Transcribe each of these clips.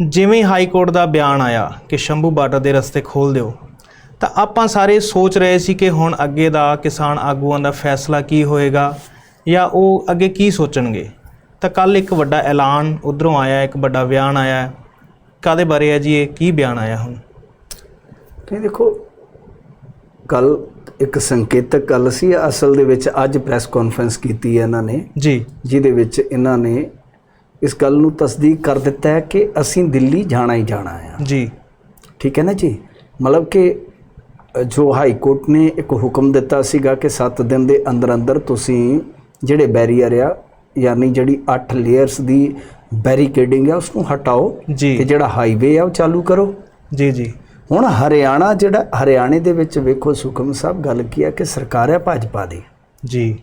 ਜਿਵੇਂ high court ਦਾ ਬਿਆਨ ਆਇਆ ਕਿ ਸ਼ੰਭੂ ਬਾਰਡਰ ਦੇ ਰਸਤੇ ਖੋਲ ਦਿਓ ਤਾਂ ਆਪਾਂ ਸਾਰੇ ਸੋਚ ਰਹੇ ਸੀ ਕਿ ਹੁਣ ਅੱਗੇ ਦਾ ਕਿਸਾਨ ਆਗੂਆਂ ਦਾ ਫੈਸਲਾ ਕੀ ਹੋਏਗਾ ਜਾਂ ਉਹ ਅੱਗੇ ਕੀ ਸੋਚਣਗੇ। ਤਾਂ ਕੱਲ ਇੱਕ ਵੱਡਾ ਐਲਾਨ ਉਧਰੋਂ ਆਇਆ ਇੱਕ ਵੱਡਾ ਬਿਆਨ ਆਇਆ। ਕਾਦੇ ਬਾਰੇ ਹੈ ਜੀ ਇਹ? ਕੀ ਬਿਆਨ ਆਇਆ ਹੁਣ? ਨਹੀਂ ਦੇਖੋ ਕੱਲ ਇੱਕ ਸੰਕੇਤਕ ਗੱਲ ਸੀ। ਅਸਲ ਦੇ ਵਿੱਚ ਅੱਜ ਪ੍ਰੈਸ ਕਾਨਫਰੰਸ ਕੀਤੀ ਹੈ ਇਹਨਾਂ ਨੇ। ਜੀ। ਜਿਹਦੇ ਵਿੱਚ ਇਹਨਾਂ ਨੇ ਇਸ ਗੱਲ ਨੂੰ ਤਸਦੀਕ ਕਰ ਦਿੱਤਾ ਹੈ ਕਿ ਅਸੀਂ ਦਿੱਲੀ ਜਾਣਾ ਹੀ ਜਾਣਾ ਹੈ। ਜੀ। ਠੀਕ ਹੈ ਨਾ ਜੀ? ਮਤਲਬ ਕਿ ਜੋ ਹਾਈ ਕੋਰਟ ਨੇ ਇੱਕ ਹੁਕਮ ਦਿੱਤਾ ਸੀਗਾ ਕਿ 7 ਦਿਨ ਦੇ ਅੰਦਰ ਅੰਦਰ ਤੁਸੀਂ ਜਿਹੜੇ ਬੈਰੀਅਰ ਆ ਯਾਨੀ ਜਿਹੜੀ 8 ਲੇਅਰਸ ਦੀ ਬੈਰੀਕੇਡਿੰਗ ਆ ਉਸ ਨੂੰ ਹਟਾਓ ਜੀ। ਤੇ ਜਿਹੜਾ ਹਾਈਵੇ ਆ ਉਹ ਚਾਲੂ ਕਰੋ। ਜੀ ਜੀ। ਹੁਣ ਹਰਿਆਣਾ ਜਿਹੜਾ ਹਰਿਆਣੇ ਦੇ ਵਿੱਚ ਵੇਖੋ ਸੁਖਮ ਸਾਹਿਬ ਗੱਲ ਕੀ ਹੈ ਕਿ ਸਰਕਾਰ ਹੈ ਭਾਜਪਾ ਦੀ। ਜੀ।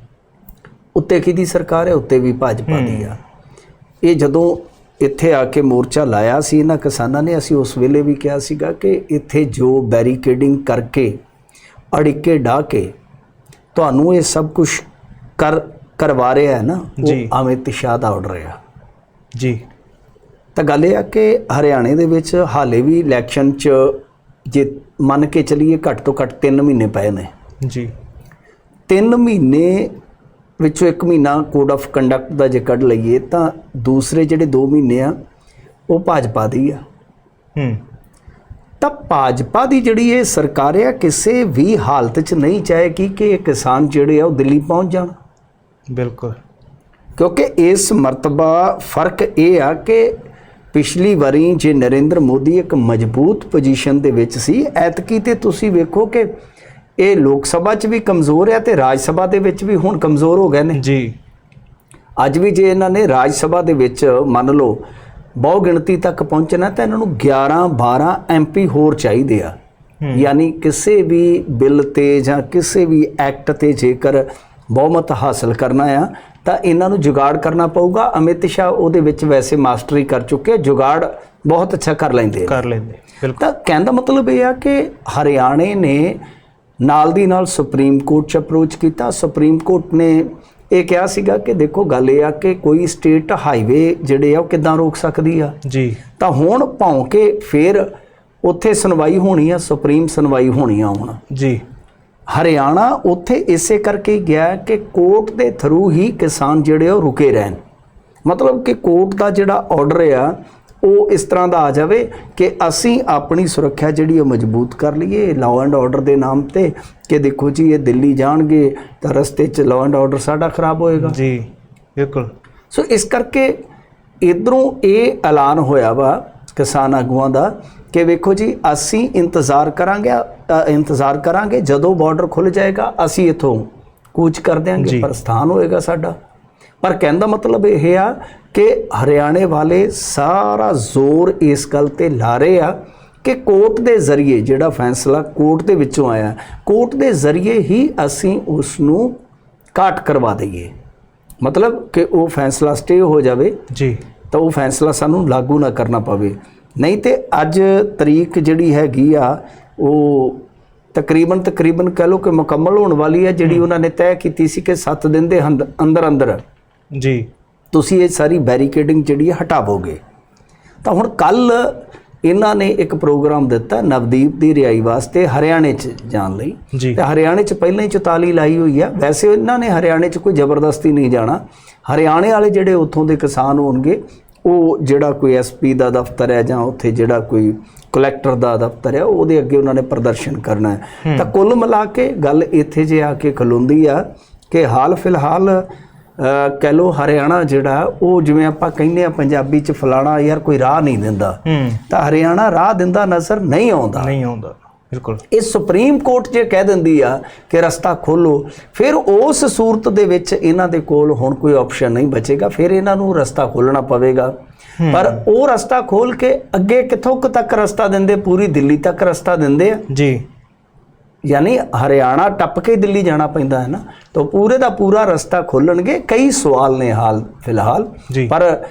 ਉੱਤੇ ਕਿਹਦੀ ਸਰਕਾਰ ਹੈ ਉੱਤੇ ਵੀ ਭਾਜਪਾ ਦੀ ਆ। ਇਹ ਜਦੋਂ ਇੱਥੇ ਆ ਕੇ ਮੋਰਚਾ ਲਾਇਆ ਸੀ ਇਹਨਾਂ ਕਿਸਾਨਾਂ ਨੇ ਅਸੀਂ ਉਸ ਵੇਲੇ ਵੀ ਕਿਹਾ ਸੀਗਾ ਕਿ ਇੱਥੇ ਜੋ ਬੈਰੀਕੇਡਿੰਗ ਕਰਕੇ ਅੜਿੱਕੇ ਢਾ ਕੇ ਤੁਹਾਨੂੰ ਇਹ ਸਭ ਕੁਝ ਕਰ ਕਰਵਾ ਰਿਹਾ ਹੈ ਨਾ। ਉਹ ਅਮਿਤ ਸ਼ਾਹ ਦਾ ਆਰਡਰ ਆ। ਜੀ। ਤਾਂ ਗੱਲ ਇਹ ਆ ਕਿ ਹਰਿਆਣੇ ਦੇ ਵਿੱਚ ਹਾਲੇ ਵੀ ਇਲੈਕਸ਼ਨ 'ਚ ਜੇ ਮੰਨ ਕੇ ਚੱਲੀਏ ਘੱਟ ਤੋਂ ਘੱਟ 3 ਮਹੀਨੇ ਪਏ ਨੇ। ਜੀ। 3 ਮਹੀਨੇ ਵਿੱਚੋਂ ਇੱਕ ਮਹੀਨਾ ਕੋਡ ਆਫ ਕੰਡਕਟ ਦਾ ਜੇ ਕੱਢ ਲਈਏ ਤਾਂ ਦੂਸਰੇ ਜਿਹੜੇ 2 ਮਹੀਨੇ ਆ ਉਹ ਭਾਜਪਾ ਦੀ ਆ। ਹੂੰ। ਤਾਂ ਭਾਜਪਾ ਦੀ ਜਿਹੜੀ ਇਹ ਸਰਕਾਰ ਆ ਕਿਸੇ ਵੀ ਹਾਲਤ 'ਚ ਨਹੀਂ ਚਾਹੇਗੀ ਕਿ ਇਹ ਕਿਸਾਨ ਜਿਹੜੇ ਆ ਉਹ ਦਿੱਲੀ ਪਹੁੰਚ ਜਾਣ। ਬਿਲਕੁਲ। ਕਿਉਂਕਿ ਇਸ ਮਰਤਬਾ ਫ਼ਰਕ ਇਹ ਆ ਕਿ ਪਿਛਲੀ ਵਾਰੀ ਜੇ ਨਰਿੰਦਰ ਮੋਦੀ ਇੱਕ ਮਜ਼ਬੂਤ ਪੋਜੀਸ਼ਨ ਦੇ ਵਿੱਚ ਸੀ ਐਤਕੀ ਤੇ ਤੁਸੀਂ ਵੇਖੋ ਕਿ ਇਹ ਲੋਕ ਸਭਾ 'ਚ ਵੀ ਕਮਜ਼ੋਰ ਹੈ ਤੇ ਰਾਜ ਸਭਾ ਦੇ ਵਿੱਚ ਵੀ ਹੁਣ ਕਮਜ਼ੋਰ ਹੋ ਗਏ ਨੇ। ਜੀ। ਅੱਜ ਵੀ ਜੇ ਇਹਨਾਂ ਨੇ ਰਾਜ ਸਭਾ ਦੇ ਵਿੱਚ ਮੰਨ ਲਓ ਬਹੁ ਗਿਣਤੀ ਤੱਕ ਪਹੁੰਚਣਾ ਤਾਂ ਇਹਨਾਂ ਨੂੰ 11 12 ਐਮਪੀ ਹੋਰ ਚਾਹੀਦੇ ਆ। ਯਾਨੀ ਕਿਸੇ ਵੀ ਬਿੱਲ ਤੇ ਜਾਂ ਕਿਸੇ ਵੀ ਐਕਟ ਤੇ ਜੇਕਰ ਬਹੁਮਤ ਹਾਸਲ ਕਰਨਾ ਆ ਤਾਂ ਇਹਨਾਂ ਨੂੰ ਜੁਗਾੜ ਕਰਨਾ ਪਊਗਾ। ਅਮਿਤ ਸ਼ਾਹ ਉਹਦੇ ਵਿੱਚ ਵੈਸੇ ਮਾਸਟਰੀ ਕਰ ਚੁੱਕੇ ਜੁਗਾੜ ਬਹੁਤ ਅੱਛਾ ਕਰ ਲੈਂਦੇ ਕਰ ਲੈਂਦੇ ਬਿਲਕੁਲ। ਤਾਂ ਕਹਿਣ ਦਾ ਮਤਲਬ ਇਹ ਆ ਕਿ ਹਰਿਆਣੇ ਨੇ ਨਾਲ ਦੀ ਨਾਲ ਸੁਪਰੀਮ ਕੋਰਟ 'ਚ ਅਪਰੋਚ ਕੀਤਾ। ਸੁਪਰੀਮ ਕੋਰਟ ਨੇ ਇਹ ਕਿਹਾ ਸੀਗਾ ਕਿ ਦੇਖੋ ਗੱਲ ਇਹ ਆ ਕਿ ਕੋਈ ਸਟੇਟ ਹਾਈਵੇ ਜਿਹੜੇ ਆ ਉਹ ਕਿੱਦਾਂ ਰੋਕ ਸਕਦੀ ਆ? ਜੀ। ਤਾਂ ਹੁਣ ਭੌਂ ਕੇ ਫੇਰ ਉੱਥੇ ਸੁਣਵਾਈ ਹੋਣੀ ਆ ਸੁਪਰੀਮ ਸੁਣਵਾਈ ਹੋਣੀ ਆ ਹੁਣ। ਜੀ। ਹਰਿਆਣਾ ਉੱਥੇ ਇਸੇ ਕਰਕੇ ਗਿਆ ਕਿ ਕੋਰਟ ਦੇ ਥਰੂ ਹੀ ਕਿਸਾਨ ਜਿਹੜੇ ਉਹ ਰੁਕੇ ਰਹਿਣ। ਮਤਲਬ ਕਿ ਕੋਰਟ ਦਾ ਜਿਹੜਾ ਆਰਡਰ ਆ ਉਹ ਇਸ ਤਰ੍ਹਾਂ ਦਾ ਆ ਜਾਵੇ ਕਿ ਅਸੀਂ ਆਪਣੀ ਸੁਰੱਖਿਆ ਜਿਹੜੀ ਉਹ ਮਜ਼ਬੂਤ ਕਰ ਲਈਏ। ਲਾਅ ਐਂਡ ਆਰਡਰ ਦੇ ਨਾਮ ਤੇ ਕਿ ਦੇਖੋ ਜੀ ਇਹ ਦਿੱਲੀ ਜਾਣਗੇ ਤਾਂ ਰਸਤੇ 'ਚ ਲਾਅ ਐਂਡ ਆਰਡਰ ਸਾਡਾ ਖਰਾਬ ਹੋਏਗਾ। ਜੀ ਬਿਲਕੁਲ। ਸੋ ਇਸ ਕਰਕੇ ਇਧਰੋਂ ਇਹ ਐਲਾਨ ਹੋਇਆ ਵਾ ਕਿਸਾਨ ਆਗੂਆਂ ਦਾ ਕਿ ਵੇਖੋ ਜੀ ਅਸੀਂ ਇੰਤਜ਼ਾਰ ਕਰਾਂਗੇ ਇੰਤਜ਼ਾਰ ਕਰਾਂਗੇ ਜਦੋਂ ਬਾਰਡਰ ਖੁੱਲ ਜਾਏਗਾ ਅਸੀਂ ਇਥੋਂ ਕੂਚ ਕਰ ਦਿਆਂਗੇ ਜੀ। ਪ੍ਰਸਥਾਨ ਹੋਏਗਾ ਸਾਡਾ। ਪਰ ਕਹਿਣ ਦਾ ਮਤਲਬ ਇਹ ਆ ਕਿ ਹਰਿਆਣੇ ਵਾਲੇ ਸਾਰਾ ਜ਼ੋਰ ਇਸ ਗੱਲ ਤੇ ਲਾ ਰਹੇ ਆ ਕਿ ਕੋਰਟ ਦੇ ਜ਼ਰੀਏ ਜਿਹੜਾ ਫੈਸਲਾ ਕੋਰਟ ਦੇ ਵਿੱਚੋਂ ਆਇਆ ਕੋਰਟ ਦੇ ਜ਼ਰੀਏ ਹੀ ਅਸੀਂ ਉਸ ਨੂੰ ਕਾਟ ਕਰਵਾ ਦਈਏ। ਮਤਲਬ ਕਿ ਉਹ ਫੈਸਲਾ ਸਟੇ ਹੋ ਜਾਵੇ ਜੀ। ਤਾਂ ਉਹ ਫੈਸਲਾ ਸਾਨੂੰ ਲਾਗੂ ਨਾ ਕਰਨਾ ਪਵੇ। ਨਹੀਂ ਤੇ ਅੱਜ ਤਰੀਕ ਜਿਹੜੀ ਹੈਗੀ ਆ ਉਹ ਤਕਰੀਬਨ ਤਕਰੀਬਨ ਕਹ ਲਓ ਕਿ ਮੁਕੰਮਲ ਹੋਣ ਵਾਲੀ ਹੈ ਜਿਹੜੀ ਉਹਨਾਂ ਨੇ ਤੈਅ ਕੀਤੀ ਸੀ ਕਿ 7 ਦਿਨ ਦੇ ਅੰਦ- ਅੰਦਰ ਅੰਦਰ ਜੀ। ਤੁਸੀਂ ਇਹ ਸਾਰੀ ਬੈਰੀਕੇਡਿੰਗ ਜਿਹੜੀ ਹੈ ਹਟਾਵੋਗੇ। ਤਾਂ ਹੁਣ ਕੱਲ ਇਹਨਾਂ ਨੇ ਇੱਕ ਪ੍ਰੋਗਰਾਮ ਦਿੱਤਾ ਨਵਦੀਪ ਦੀ ਰਿਹਾਈ ਵਾਸਤੇ ਹਰਿਆਣੇ 'ਚ ਜਾਣ ਲਈ। ਤੇ ਹਰਿਆਣੇ 'ਚ ਪਹਿਲਾਂ ਹੀ 44 ਲਾਈ ਹੋਈ ਆ। ਵੈਸੇ ਇਹਨਾਂ ਨੇ ਹਰਿਆਣੇ 'ਚ ਕੋਈ ਜ਼ਬਰਦਸਤੀ ਨਹੀਂ ਜਾਣਾ। ਹਰਿਆਣੇ ਵਾਲੇ ਜਿਹੜੇ ਉੱਥੋਂ ਦੇ ਕਿਸਾਨ ਹੋਣਗੇ ਉਹ ਜਿਹੜਾ ਕੋਈ ਐਸਪੀ ਦਾ ਦਫ਼ਤਰ ਹੈ ਜਾਂ ਉੱਥੇ ਜਿਹੜਾ ਕੋਈ ਕਲੈਕਟਰ ਦਾ ਦਫ਼ਤਰ ਹੈ ਉਹਦੇ ਅੱਗੇ ਉਹਨਾਂ ਨੇ ਪ੍ਰਦਰਸ਼ਨ ਕਰਨਾ ਹੈ। ਤਾਂ ਕੁੱਲ ਮਿਲਾ ਕੇ ਗੱਲ ਇੱਥੇ ਜੇ ਆ ਕੇ ਖਲੋਂਦੀ ਆ ਕਿ ਹਾਲ ਫਿਲਹਾਲ ਕਹਿ ਲੋ ਹਰਿਆਣਾ ਜਿਹੜਾ ਉਹ ਜਿਵੇਂ ਆਪਾਂ ਕਹਿੰਦੇ ਆ ਪੰਜਾਬੀ 'ਚ ਫਲਾਣਾ ਯਾਰ ਕੋਈ ਰਾਹ ਨਹੀਂ ਦਿੰਦਾ। ਤਾਂ ਹਰਿਆਣਾ ਰਾਹ ਦਿੰਦਾ ਨਜ਼ਰ ਨਹੀਂ ਆਉਂਦਾ। ਨਹੀਂ ਆਉਂਦਾ ਬਿਲਕੁਲ। ਇਹ ਸੁਪਰੀਮ ਕੋਰਟ ਜੇ ਕਹਿ ਦਿੰਦੀ ਆ ਕਿ ਰਸਤਾ ਖੋਲੋ ਫਿਰ ਉਸ ਸੂਰਤ ਦੇ ਵਿੱਚ ਇਹਨਾਂ ਦੇ ਕੋਲ ਹੁਣ ਕੋਈ ਆਪਸ਼ਨ ਨਹੀਂ ਬਚੇਗਾ ਫਿਰ ਇਹਨਾਂ ਨੂੰ ਰਸਤਾ ਖੋਲਣਾ ਪਵੇਗਾ। ਪਰ ਉਹ ਰਸਤਾ ਖੋਲ ਕੇ ਅੱਗੇ ਕਿੱਥੋਂ ਤੱਕ ਰਸਤਾ ਦਿੰਦੇ ਪੂਰੀ ਦਿੱਲੀ ਤੱਕ ਰਸਤਾ ਦਿੰਦੇ ਆ? ਜੀ। ਯਾਨੀ ਹਰਿਆਣਾ ਟੱਪ ਕੇ ਦਿੱਲੀ ਜਾਣਾ ਪੈਂਦਾ ਹੈ ਨਾ ਤਾਂ ਪੂਰੇ ਦਾ ਪੂਰਾ ਰਸਤਾ ਖੋਲਣਗੇ। ਕਈ ਸਵਾਲ ਨੇ ਹਾਲ ਫਿਲਹਾਲ। ਪਰ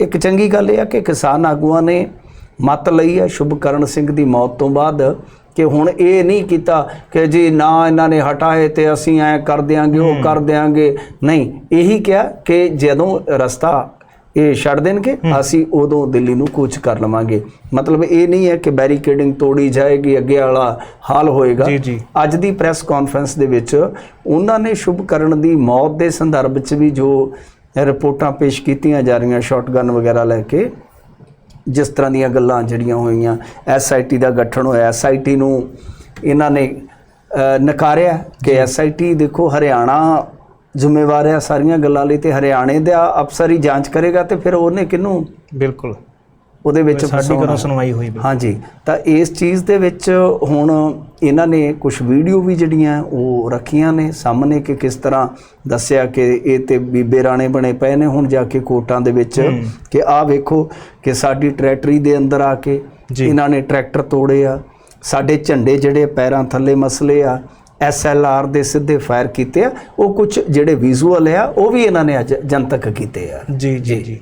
ਇੱਕ ਚੰਗੀ ਗੱਲ ਇਹ ਆ ਕਿ ਕਿਸਾਨ ਆਗੂਆਂ ਨੇ ਮਤ ਲਈ ਹੈ ਸ਼ੁਭਕਰਨ ਸਿੰਘ ਦੀ ਮੌਤ ਤੋਂ ਬਾਅਦ ਕਿ ਹੁਣ ਇਹ ਨਹੀਂ ਕੀਤਾ ਕਿ ਜੀ ਨਾ ਇਹਨਾਂ ਨੇ ਹਟਾਏ ਤੇ ਅਸੀਂ ਐ ਕਰ ਦਿਆਂਗੇ ਉਹ ਕਰ ਦਿਆਂਗੇ। ਨਹੀਂ ਇਹੀ ਕਿਹਾ ਕਿ ਜਦੋਂ ਰਸਤਾ ਇਹ ਛੱਡ ਦੇਣਗੇ ਅਸੀਂ ਉਦੋਂ ਦਿੱਲੀ ਨੂੰ ਕੂਚ ਕਰ ਲਵਾਂਗੇ। ਮਤਲਬ ਇਹ ਨਹੀਂ ਹੈ ਕਿ ਬੈਰੀਕੇਡਿੰਗ ਤੋੜੀ ਜਾਏਗੀ ਅੱਗੇ ਵਾਲਾ ਹਾਲ ਹੋਏਗਾ। ਅੱਜ ਦੀ ਪ੍ਰੈਸ ਕਾਨਫਰੰਸ ਦੇ ਵਿੱਚ ਉਹਨਾਂ ਨੇ ਸ਼ੁਭਕਰਨ ਦੀ ਮੌਤ ਦੇ ਸੰਦਰਭ 'ਚ ਵੀ ਜੋ ਰਿਪੋਰਟਾਂ ਪੇਸ਼ ਕੀਤੀਆਂ ਜਾ ਰਹੀਆਂ ਸ਼ਾਟਗਨ ਵਗੈਰਾ ਲੈ ਕੇ ਜਿਸ ਤਰ੍ਹਾਂ ਦੀਆਂ ਗੱਲਾਂ ਜਿਹੜੀਆਂ ਹੋਈਆਂ ਐਸਆਈਟੀ ਦਾ ਗਠਨ ਹੋਇਆ ਐਸਆਈਟੀ ਨੂੰ ਇਹਨਾਂ ਨੇ ਨਕਾਰਿਆ ਕਿ ਐਸਆਈਟੀ ਦੇਖੋ ਹਰਿਆਣਾ ਜ਼ਿੰਮੇਵਾਰ ਹੈ ਸਾਰੀਆਂ ਗੱਲਾਂ ਲਈ ਤੇ ਹਰਿਆਣੇ ਦਾ ਅਫਸਰ ਹੀ ਜਾਂਚ ਕਰੇਗਾ ਤੇ ਫਿਰ ਉਹਨੇ ਕਿਹਨੂੰ ਬਿਲਕੁਲ ਉਹਦੇ ਵਿੱਚ ਸਾਡੀ ਘਰੋਂ ਸੁਣਵਾਈ ਹੋਈ। ਹਾਂਜੀ ਤਾਂ ਇਸ ਚੀਜ਼ ਦੇ ਵਿੱਚ ਹੁਣ ਇਹਨਾਂ ਨੇ ਕੁਝ ਵੀਡੀਓ ਵੀ ਜਿਹੜੀਆਂ ਉਹ ਰੱਖੀਆਂ ਨੇ ਸਾਹਮਣੇ ਕਿ ਕਿਸ ਤਰ੍ਹਾਂ ਦੱਸਿਆ ਕਿ ਇਹ ਤੇ ਬੀਬੇ ਰਾਣੇ ਬਣੇ ਪਏ ਨੇ ਹੁਣ ਜਾ ਕੇ ਕੋਰਟਾਂ ਦੇ ਵਿੱਚ ਕਿ ਆਹ ਵੇਖੋ ਕਿ ਸਾਡੀ ਟਰੈਕਟਰੀ ਦੇ ਅੰਦਰ ਆ ਕੇ। ਇਹਨਾਂ ਨੇ ਟਰੈਕਟਰ ਤੋੜੇ ਆ ਸਾਡੇ ਝੰਡੇ ਜਿਹੜੇ ਪੈਰਾਂ ਥੱਲੇ ਮਸਲੇ ਆ ਐਸਐਲਆਰ ਦੇ ਸਿੱਧੇ ਫਾਇਰ ਕੀਤੇ ਆ। ਉਹ ਕੁਝ ਜਿਹੜੇ ਵਿਜ਼ੂਅਲ ਆ, ਉਹ ਵੀ ਇਹਨਾਂ ਨੇ ਅੱਜ ਜਨਤਕ ਕੀਤੇ ਆ। ਜੀ ਜੀ ਜੀ।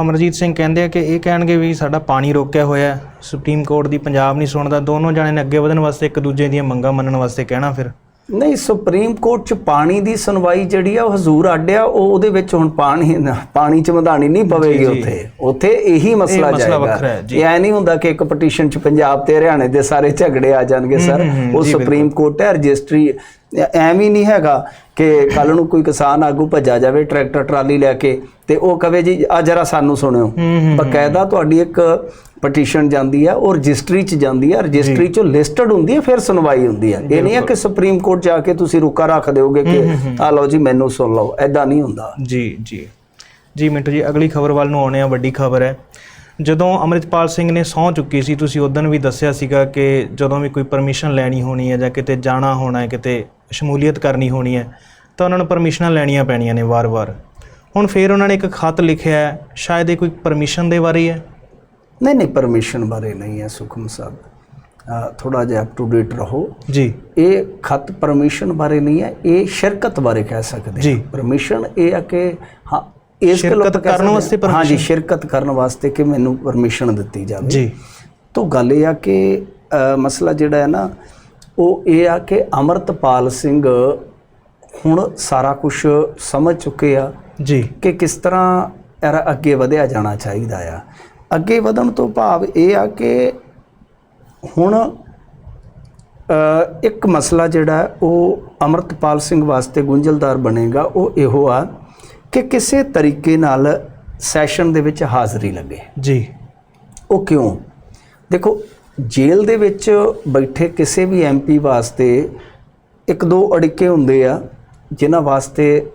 ਅਮਰਜੀਤ ਸਿੰਘ ਕਹਿੰਦੇ ਆ ਕਿ ਇਹ ਕਹਿਣਗੇ ਵੀ ਸਾਡਾ ਪਾਣੀ ਰੋਕਿਆ ਹੋਇਆ ਸੁਪਰੀਮ ਕੋਰਟ ਦੀ ਪੰਜਾਬ ਨਹੀਂ ਸੁਣਦਾ। ਦੋਨੋਂ ਜਾਣੇ ਨੇ ਅੱਗੇ ਵਧਣ ਵਾਸਤੇ ਇੱਕ ਦੂਜੇ ਦੀਆਂ ਮੰਗਾਂ ਮੰਨਣ ਵਾਸਤੇ ਕਹਿਣਾ ਫਿਰ। ਨਹੀਂ ਸੁਪਰੀਮ ਕੋਰਟ ਚ ਪਾਣੀ ਦੀ ਸੁਣਵਾਈ ਜਿਹੜੀ ਆ ਉਹ ਹਜ਼ੂਰ ਆਡਿਆ ਉਹ ਉਹਦੇ ਵਿੱਚ ਹੁਣ ਪਾਣੀ ਪਾਣੀ ਚ ਮਧਾਣੀ ਨਹੀਂ ਪਵੇਗੀ। ਉੱਥੇ ਉੱਥੇ ਇਹੀ ਮਸਲਾ ਜਾਏਗਾ। ਇਹ ਐ ਨਹੀਂ ਹੁੰਦਾ ਕਿ ਇੱਕ ਪਟੀਸ਼ਨ ਚ ਪੰਜਾਬ ਤੇ ਹਰਿਆਣੇ ਦੇ ਸਾਰੇ ਝਗੜੇ ਆ ਜਾਣਗੇ ਸਰ ਉਹ ਸੁਪਰੀਮ ਕੋਰਟ ਹੈ ਰਜਿਸਟਰੀ ਐਵੇਂ ਨਹੀਂ ਹੈਗਾ ਕਿ ਕੱਲ ਨੂੰ ਕੋਈ ਕਿਸਾਨ ਆਗੂ ਭੱਜਾ ਜਾਵੇ ਟਰੈਕਟਰ ਟਰਾਲੀ ਲੈ ਕੇ ਤੇ ਉਹ ਕਵੇ ਜੀ ਆ ਜਰਾ ਸਾਨੂੰ ਸੁਣਿਓ। ਬਕਾਇਦਾ ਤੁਹਾਡੀ ਇੱਕ ਪਟੀਸ਼ਨ ਜਾਂਦੀ ਆ ਉਹ ਰਜਿਸਟਰੀ ਚ ਜਾਂਦੀ ਆ। ਰਜਿਸਟਰੀ ਚੋਂ ਲਿਸਟਡ ਹੁੰਦੀ ਹੈ ਫਿਰ ਸੁਣਵਾਈ ਹੁੰਦੀ ਹੈ ਇਹ ਨਹੀਂ ਹੈ ਕਿ ਸੁਪਰੀਮ ਕੋਰਟ ਜਾ ਕੇ ਤੁਸੀਂ ਰੁਕਾ ਰੱਖ ਦਿਓਗੇ ਕਿ ਆ ਲਓ ਜੀ ਮੈਨੂੰ ਸੁਣ ਲਓ। ਐਦਾਂ ਨਹੀਂ ਹੁੰਦਾ। ਜੀ ਜੀ। ਜੀ ਮਿੰਟੂ ਜੀ ਅਗਲੀ ਖਬਰ ਵੱਲ ਨੂੰ ਆਉਣੇ ਆ ਵੱਡੀ ਖਬਰ ਹੈ। ਜਦੋਂ ਅਮਰਿਤਪਾਲ ਸਿੰਘ ਨੇ ਸਹੁੰ ਚੁੱਕੀ ਸੀ ਤੁਸੀਂ ਉਦੋਂ ਵੀ ਦੱਸਿਆ ਸੀਗਾ ਕਿ ਜਦੋਂ ਵੀ ਕੋਈ ਪਰਮਿਸ਼ਨ ਲੈਣੀ ਹੋਣੀ ਹੈ ਜਾਂ ਕਿਤੇ ਜਾਣਾ ਹੋਣਾ ਹੈ ਕਿਤੇ ਸ਼ਮੂਲੀਅਤ ਕਰਨੀ ਹੋਣੀ ਹੈ ਤਾਂ ਉਹਨਾਂ ਨੂੰ ਪਰਮਿਸ਼ਨਾਂ ਲੈਣੀਆਂ ਪੈਣੀਆਂ ਨੇ ਵਾਰ-ਵਾਰ। ਹੁਣ ਫੇਰ ਉਹਨਾਂ ਨੇ ਇੱਕ ਖੱਤ ਲਿਖਿਆ ਹੈ ਸ਼ਾਇਦ ਇਹ ਕੋਈ ਪਰਮਿਸ਼ਨ ਦੇ ਬਾਰੇ ਹੀ? ਨਹੀਂ ਨਹੀਂ ਪਰਮਿਸ਼ਨ ਬਾਰੇ ਨਹੀਂ ਹੈ ਸੁਖਮ ਸਾਹਿਬ। ਥੋੜਾ ਜਿਹਾ ਅਪ ਟੂ ਡੇਟ ਰਹੋ। ਜੀ। ਇਹ ਖਤ ਪਰਮਿਸ਼ਨ ਬਾਰੇ ਨਹੀਂ ਹੈ ਇਹ ਸ਼ਿਰਕਤ ਬਾਰੇ ਕਹਿ ਸਕਦੇ ਜੀ। ਪਰਮਿਸ਼ਨ ਇਹ ਆ ਕਿ ਹਾਂ ਇਸ ਸ਼ਿਰਕਤ ਕਰਨ ਵਾਸਤੇ ਹਾਂ। ਹਾਂਜੀ ਸ਼ਿਰਕਤ ਕਰਨ ਵਾਸਤੇ ਕਿ ਮੈਨੂੰ ਪਰਮਿਸ਼ਨ ਦਿੱਤੀ ਜਾਵੇ। ਜੀ। ਤੋਂ ਗੱਲ ਇਹ ਆ ਕਿ ਮਸਲਾ ਜਿਹੜਾ ਹੈ ਨਾ ਉਹ ਇਹ ਆ ਕਿ ਅਮਰਤਪਾਲ ਸਿੰਘ ਹੁਣ ਸਾਰਾ ਕੁਝ ਸਮਝ ਚੁੱਕੇ ਆ ਜੀ। ਕਿ ਕਿਸ ਤਰ੍ਹਾਂ ਇਹਦਾ ਅੱਗੇ ਵਧਿਆ ਜਾਣਾ ਚਾਹੀਦਾ ਆ। ਅੱਗੇ ਵਧਣ ਤੋਂ ਭਾਵ ਇਹ ਆ ਕਿ ਹੁਣ ਇੱਕ ਮਸਲਾ ਜਿਹੜਾ ਉਹ ਅਮਰਤਪਾਲ ਸਿੰਘ ਵਾਸਤੇ ਗੁੰਝਲਦਾਰ ਬਣੇਗਾ ਉਹ ਇਹੋ ਆ ਕਿ ਕਿਸੇ ਤਰੀਕੇ ਨਾਲ ਸੈਸ਼ਨ ਦੇ ਵਿੱਚ ਹਾਜ਼ਰੀ ਲੱਗੇ। ਜੀ। ਉਹ ਕਿਉਂ? ਦੇਖੋ ਜੇਲ੍ਹ ਦੇ ਵਿੱਚ ਬੈਠੇ ਕਿਸੇ ਵੀ ਐਮਪੀ ਵਾਸਤੇ ਇੱਕ ਦੋ ਅੜਿੱਕੇ ਹੁੰਦੇ ਆ ਜਿਨ੍ਹਾਂ ਵਾਸਤੇ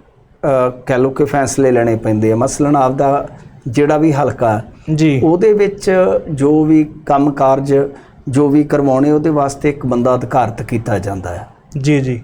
ਕਹਿ ਲਓ ਕਿ ਫੈਸਲੇ ਲੈਣੇ ਪੈਂਦੇ ਆ। ਮਸਲਨ ਆਪਦਾ ਜਿਹੜਾ ਵੀ ਹਲਕਾ ਜੀ। ਉਹਦੇ ਵਿੱਚ ਜੋ ਵੀ ਕੰਮ ਕਾਰਜ ਜੋ ਵੀ ਕਰਵਾਉਣੇ ਉਹਦੇ ਵਾਸਤੇ ਇੱਕ ਬੰਦਾ ਅਧਿਕਾਰਤ ਕੀਤਾ ਜਾਂਦਾ ਹੈ। ਜੀ ਜੀ।